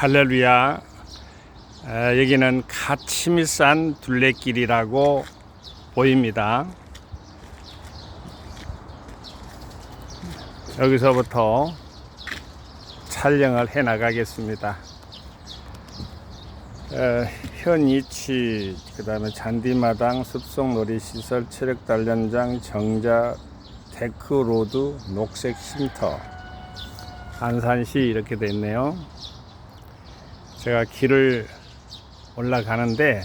할렐루야. 아, 여기는 가치미산 둘레길이라고 보입니다. 여기서부터 촬영을 해 나가겠습니다. 어, 현 위치, 그 다음에 잔디마당, 숲속 놀이시설, 체력단련장, 정자, 데크로드, 녹색 쉼터, 안산시 이렇게 돼 있네요. 제가 길을 올라가는데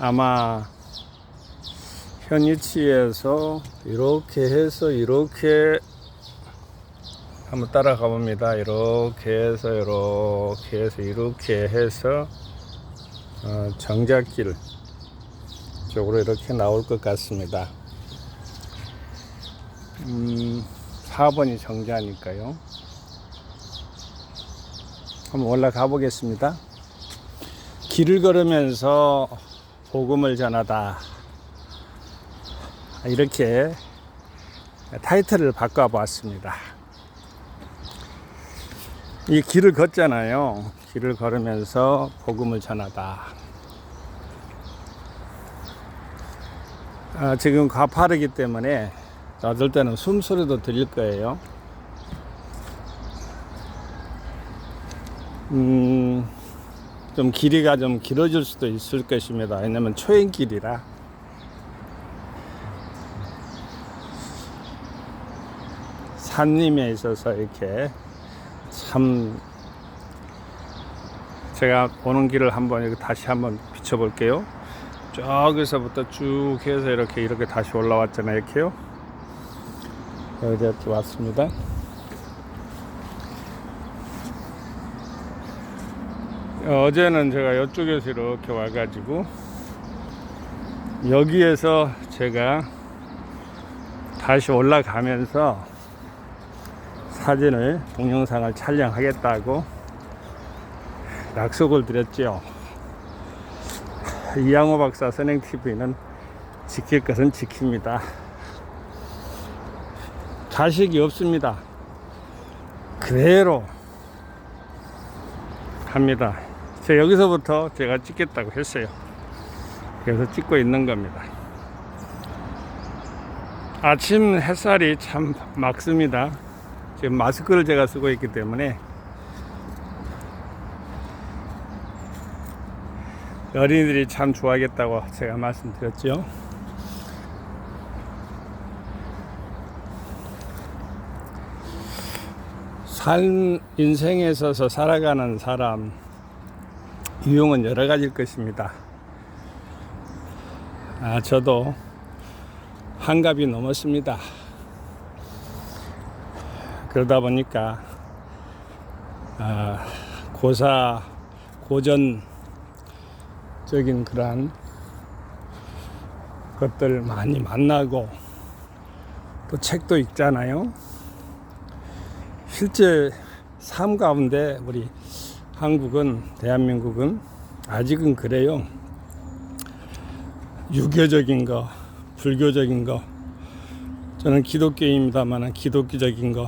아마 현 위치에서 이렇게 해서 이렇게 한번 따라가 봅니다. 이렇게 해서 이렇게 해서 이렇게 해서 어, 정자길 쪽으로 이렇게 나올 것 같습니다. 음, 4번이 정자니까요. 한번 올라가 보겠습니다. 길을 걸으면서 복음을 전하다. 이렇게 타이틀을 바꿔보았습니다. 이 길을 걷잖아요. 길을 걸으면서 복음을 전하다. 아, 지금 가파르기 때문에 어떨 때는 숨소리도 들릴 거예요. 음, 좀 길이가 좀 길어질 수도 있을 것입니다. 왜냐면 초행길이라. 산림에 있어서 이렇게 참 제가 오는 길을 한번 다시 한번 비춰볼게요. 저기서부터 쭉 해서 이렇게 이렇게 다시 올라왔잖아요. 이렇게요. 여기 이렇게 왔습니다. 어제는 제가 이쪽에서 이렇게 와가지고 여기에서 제가 다시 올라가면서 사진을 동영상을 촬영하겠다고 약속을 드렸죠. 이양호 박사 선행 TV는 지킬 것은 지킵니다. 가식이 없습니다. 그대로 합니다. 제 여기서부터 제가 찍겠다고 했어요. 그래서 찍고 있는 겁니다. 아침 햇살이 참 맑습니다. 지금 마스크를 제가 쓰고 있기 때문에 어린이들이 참 좋아하겠다고 제가 말씀드렸죠. 삶 인생에 있어서 살아가는 사람 유형은 여러 가지일 것입니다. 아, 저도 한갑이 넘었습니다. 그러다 보니까 아, 고사 고전적인 그러한 것들 많이 만나고 또 책도 읽잖아요. 실제 삶 가운데 우리 한국은 대한민국은 아직은 그래요. 유교적인 거, 불교적인 거, 저는 기독교입니다만 기독교적인 거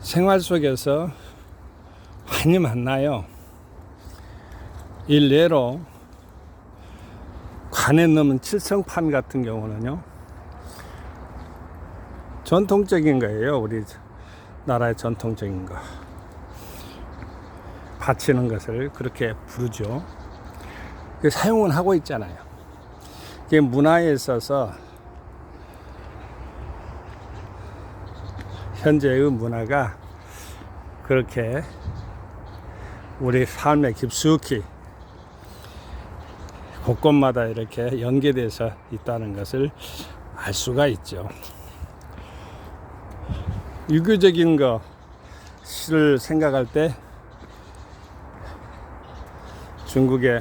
생활 속에서 많이 만나요. 일례로 관에 넣은 칠성판 같은 경우는요. 전통적인 거예요. 우리 나라의 전통적인 거. 바치는 것을 그렇게 부르죠. 사용은 하고 있잖아요. 이게 문화에 있어서 현재의 문화가 그렇게 우리 삶에 깊숙이 곳곳마다 이렇게 연계돼서 있다는 것을 알 수가 있죠. 유교적인 것을 생각할 때 중국의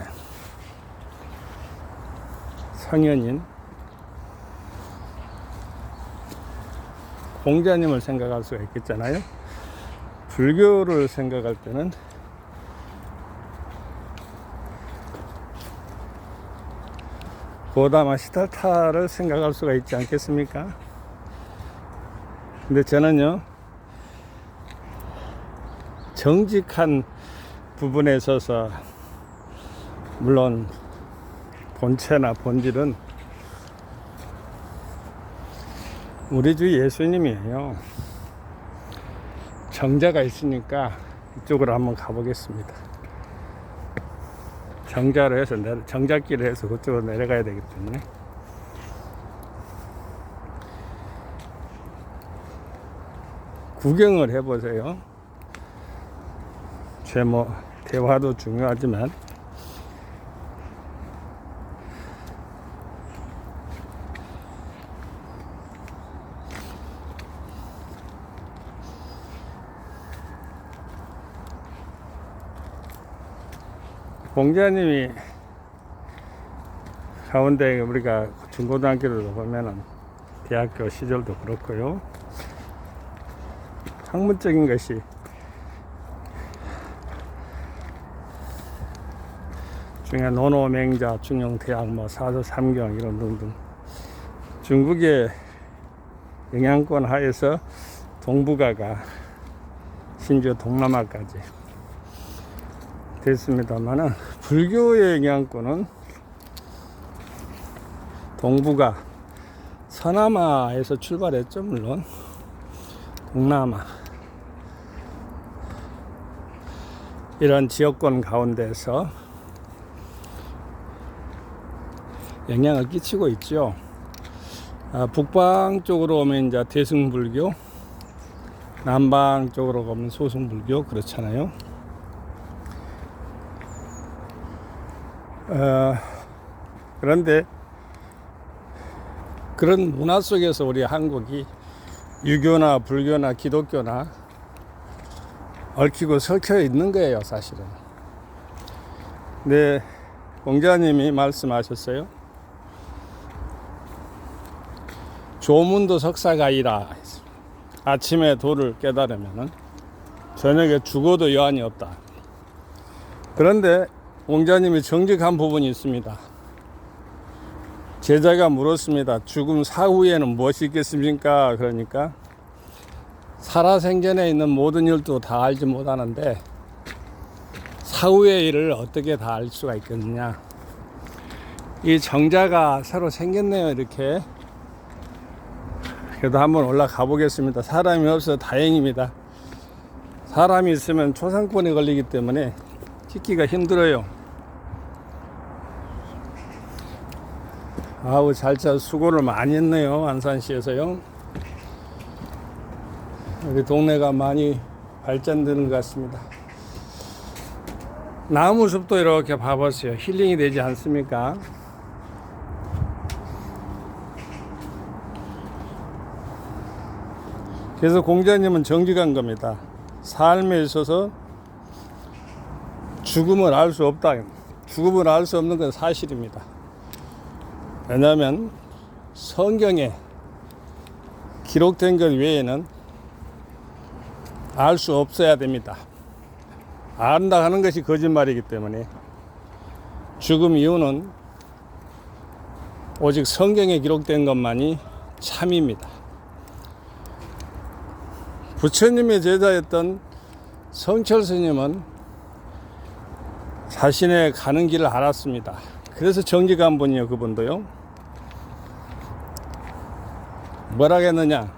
성현인 공자님을 생각할 수가 있겠잖아요. 불교를 생각할 때는 고다마 시타타를 생각할 수가 있지 않겠습니까? 근데 저는요, 정직한 부분에 있어서 물론 본체나 본질은 우리 주 예수님이에요. 정자가 있으니까 이쪽으로 한번 가보겠습니다. 정자로 해서 내- 정자길을 해서 그쪽으로 내려가야 되기 때문에 구경을 해보세요. 제 뭐 대화도 중요하지만 공자님이 가운데 우리가 중고등학교를 보면은 대학교 시절도 그렇고요. 학문적인 것이 중에 논어맹자, 중용대학, 뭐 사서 삼경 이런 등등 중국의 영향권 하에서 동북아가 심지어 동남아까지 됐습니다만은 불교의 영향권은 동북아 서남아에서 출발했죠 물론 동남아 이런 지역권 가운데서 영향을 끼치고 있죠. 아, 북방 쪽으로 오면 이제 대승불교, 남방 쪽으로 가면 소승불교 그렇잖아요. 어, 그런데 그런 문화 속에서 우리 한국이 유교나 불교나 기독교나 얽히고 설켜 있는 거예요, 사실은. 네, 공자님이 말씀하셨어요. 조문도 석사가이라. 아침에 도를 깨달으면은 저녁에 죽어도 여한이 없다. 그런데 공자님이 정직한 부분이 있습니다. 제자가 물었습니다. 죽음 사후에는 무엇이 있겠습니까? 그러니까 살아생전에 있는 모든 일도 다 알지 못하는데 사후의 일을 어떻게 다 알 수가 있겠느냐. 이 정자가 새로 생겼네요. 이렇게. 그래도 한번 올라가 보겠습니다. 사람이 없어 다행입니다. 사람이 있으면 초상권에 걸리기 때문에 찍기가 힘들어요. 아우 잘자 수고를 많이 했네요 안산시에서요. 우리 동네가 많이 발전되는 것 같습니다. 나무 숲도 이렇게 봐보세요. 힐링이 되지 않습니까? 그래서 공자님은 정직한 겁니다. 삶에 있어서 죽음을 알 수 없다. 죽음을 알 수 없는 건 사실입니다 왜냐하면 성경에 기록된 것 외에는 알 수 없어야 됩니다. 안다 하는 것이 거짓말이기 때문에 죽음 이유는 오직 성경에 기록된 것만이 참입니다. 부처님의 제자였던 성철 스님은 자신의 가는 길을 알았습니다. 그래서 정직한 분이요, 그분도요. 뭐라겠느냐?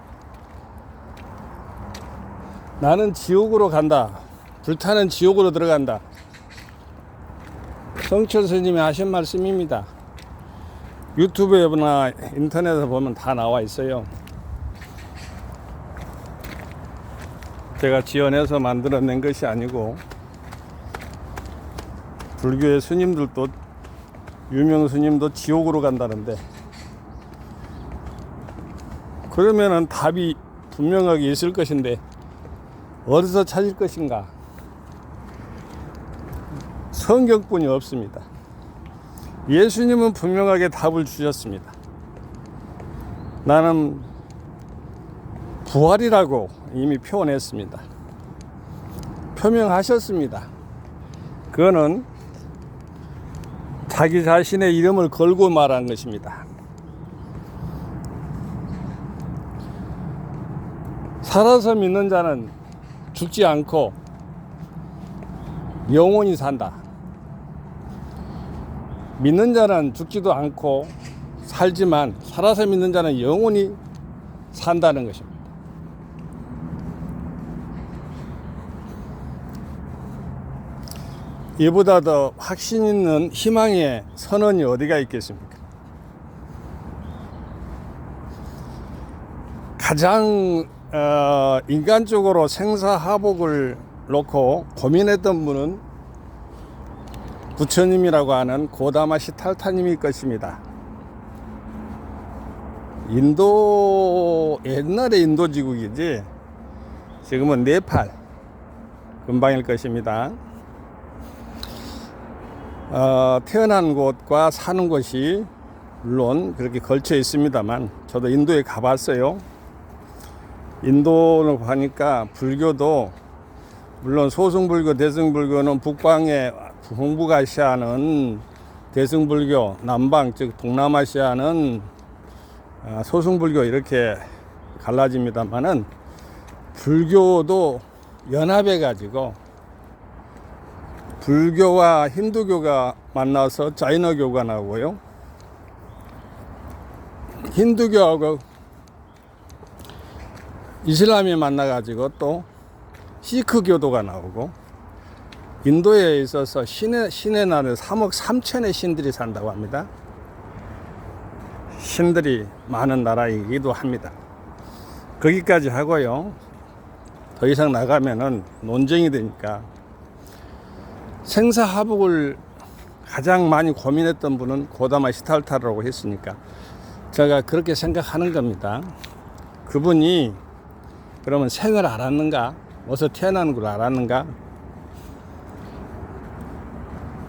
나는 지옥으로 간다. 불타는 지옥으로 들어간다. 성철 스님이 하신 말씀입니다. 유튜브에나 인터넷에 보면 다 나와 있어요. 제가 지어내서 만들어낸 것이 아니고 불교의 스님들도 유명 스님도 지옥으로 간다는데 그러면은 답이 분명하게 있을 것인데 어디서 찾을 것인가? 성경뿐이 없습니다. 예수님은 분명하게 답을 주셨습니다. 나는 부활이라고 이미 표현했습니다. 표명하셨습니다. 그거는 자기 자신의 이름을 걸고 말한 것입니다. 살아서 믿는 자는 죽지 않고 영원히 산다. 믿는 자는 죽지도 않고 살지만 살아서 믿는 자는 영원히 산다는 것입니다. 이보다 더 확신 있는 희망의 선언이 어디가 있겠습니까? 가장 어, 인간적으로 생사하복을 놓고 고민했던 분은 부처님이라고 하는 고다마 시탈타님일 것입니다. 인도 옛날에 인도 지국이지 지금은 네팔 근방일 것입니다. 어, 태어난 곳과 사는 곳이 물론 그렇게 걸쳐 있습니다만 저도 인도에 가봤어요. 인도를 가니까 불교도 물론 소승불교, 대승불교는 북방에 동북아시아는 대승불교, 남방 즉 동남아시아는 아, 소승불교 이렇게 갈라집니다만은 불교도 연합해 가지고 불교와 힌두교가 만나서 자이너교가 나오고요. 힌두교하고 이슬람이 만나가지고 또 시크교도가 나오고 인도에 있어서 신의, 신의 나라에 3억 3천의 신들이 산다고 합니다. 신들이 많은 나라이기도 합니다. 거기까지 하고요. 더 이상 나가면은 논쟁이 되니까 생사하복을 가장 많이 고민했던 분은 고다마 시탈타라고 했으니까 제가 그렇게 생각하는 겁니다. 그분이 그러면 생을 알았는가? 어디서 태어나는 걸 알았는가?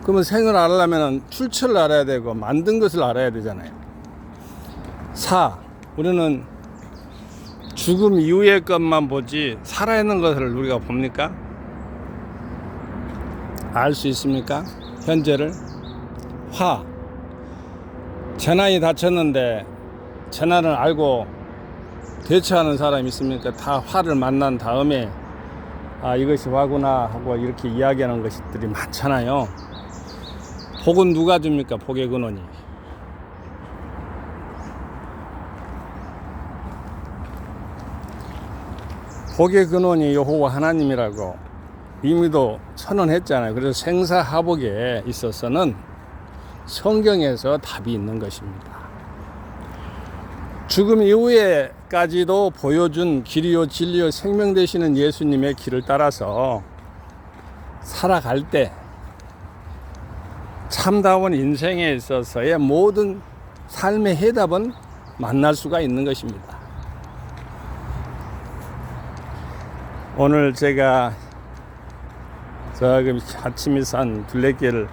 그러면 생을 알려면 출처를 알아야 되고 만든 것을 알아야 되잖아요. 사, 우리는 죽음 이후의 것만 보지 살아있는 것을 우리가 봅니까? 알 수 있습니까? 현재를 화 재난이 닥쳤는데 재난을 알고 대처하는 사람이 있습니까? 다 화를 만난 다음에 아 이것이 화구나 하고 이렇게 이야기하는 것들이 많잖아요. 복은 누가 줍니까? 복의 근원이. 복의 근원이 여호와 하나님이라고 이미도 선언했잖아요. 그래서 생사하복에 있어서는 성경에서 답이 있는 것입니다. 죽음 이후에까지도 보여준 길이요 진리요 생명 되시는 예수님의 길을 따라서 살아갈 때 참다운 인생에 있어서의 모든 삶의 해답은 만날 수가 있는 것입니다. 오늘 제가 저기 아침이산 둘레길에서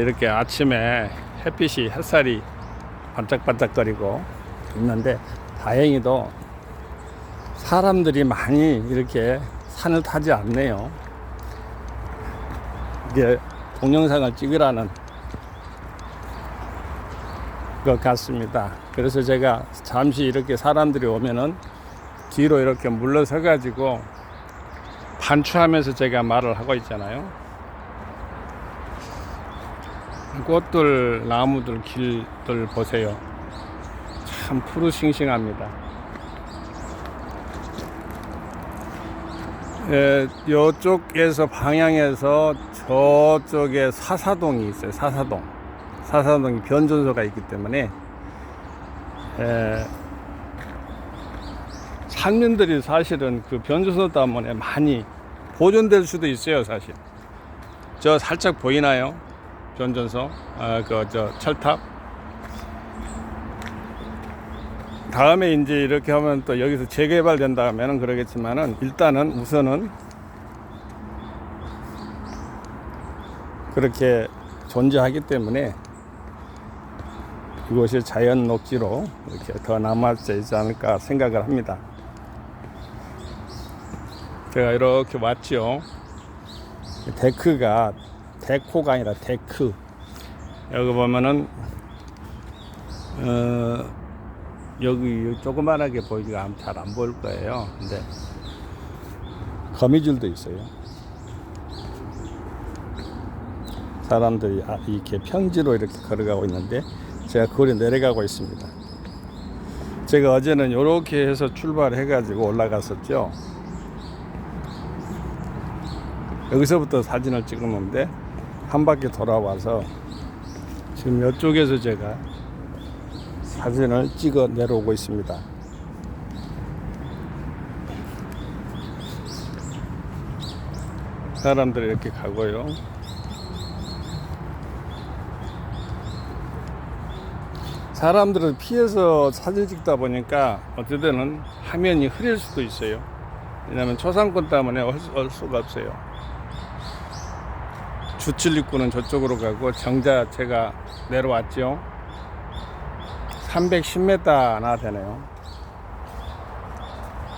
이렇게 아침에 햇빛이 햇살이 반짝반짝거리고 있는데 다행히도 사람들이 많이 이렇게 산을 타지 않네요. 이게 동영상을 찍으라는 것 같습니다. 그래서 제가 잠시 이렇게 사람들이 오면은 뒤로 이렇게 물러서 가지고 반추하면서 제가 말을 하고 있잖아요. 꽃들, 나무들, 길들 보세요. 참 푸르싱싱합니다. 예, 이쪽에서 방향에서 저쪽에 사사동이 있어요. 사사동. 사사동이 변전소가 있기 때문에 예, 산민들이 사실은 그 변전소 때문에 많이 보존될 수도 있어요. 사실. 저 살짝 보이나요? 변전소, 아, 그, 저, 철탑. 다음에 이제 이렇게 하면 또 여기서 재개발된다 하면은 그러겠지만은 일단은 우선은 그렇게 존재하기 때문에 이곳이 자연 녹지로 이렇게 더 남아져 있지 않을까 생각을 합니다. 제가 이렇게 왔죠. 데크가 데코가 아니라 데크. 여기 보면은 어, 여기 조그만하게 보이기가 잘 안 보일 거예요. 근데 거미줄도 있어요. 사람들이 아- 이렇게 평지로 이렇게 걸어가고 있는데 제가 거리 내려가고 있습니다. 제가 어제는 이렇게 해서 출발해 가지고 올라갔었죠. 여기서부터 사진을 찍었는데 한 바퀴 돌아와서 지금 이쪽에서 제가 사진을 찍어 내려오고 있습니다. 사람들이 이렇게 가고요. 사람들을 피해서 사진 찍다 보니까 때는 화면이 흐릴 수도 있어요. 왜냐하면 초상권 때문에 할 수가 없어요. 주칠립구는 저쪽으로 가고 정자 제가 내려왔죠. 310m나 되네요.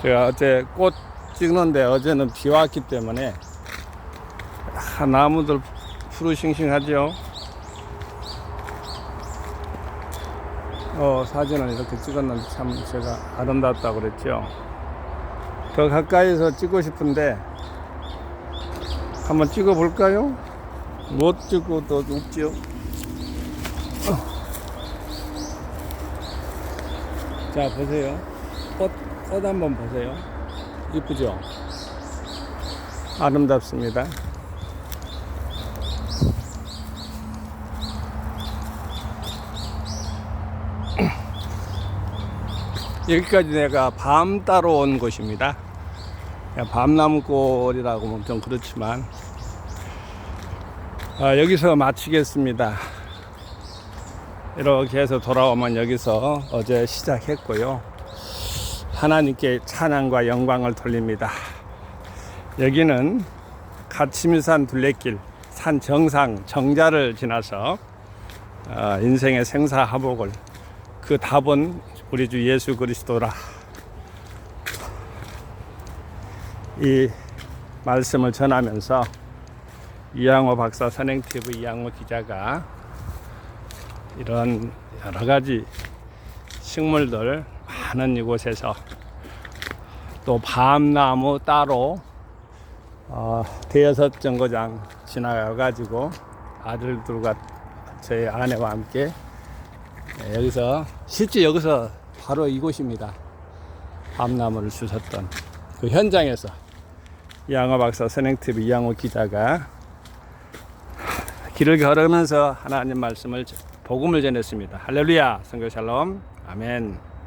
제가 어제 꽃 찍는데 어제는 비 왔기 때문에 아, 나무들 푸르싱싱하죠. 어, 사진을 이렇게 찍었는데 참 제가 아름답다고 그랬죠. 더 가까이서 찍고 싶은데 한번 찍어 볼까요? 못 찍고 또. 어. 자, 보세요. 꽃, 꽃 한번 보세요. 이쁘죠? 아름답습니다. 여기까지 내가 밤 따러 온 곳입니다. 밤나무골이라고 하면 좀 그렇지만 아, 여기서 마치겠습니다. 이렇게 해서 돌아오면 여기서 어제 시작했고요. 하나님께 찬양과 영광을 돌립니다. 여기는 가치미산 둘레길 산 정상 정자를 지나서 어, 인생의 생사화복을 그 답은 우리 주 예수 그리스도라. 이 말씀을 전하면서 이양호 박사 선행TV 이양호 기자가 이런 여러 가지 식물들 많은 이곳에서 또 밤나무 따로 어, 대여섯 정거장 지나가가지고 아들들과 저희 아내와 함께 네, 여기서 실제 여기서 바로 이곳입니다. 밤나무를 주셨던 그 현장에서 이양호 박사 선행TV 이양호 기자가 길을 걸으면서 하나님 말씀을 복음을 전했습니다. 할렐루야, 성교 샬롬, 아멘.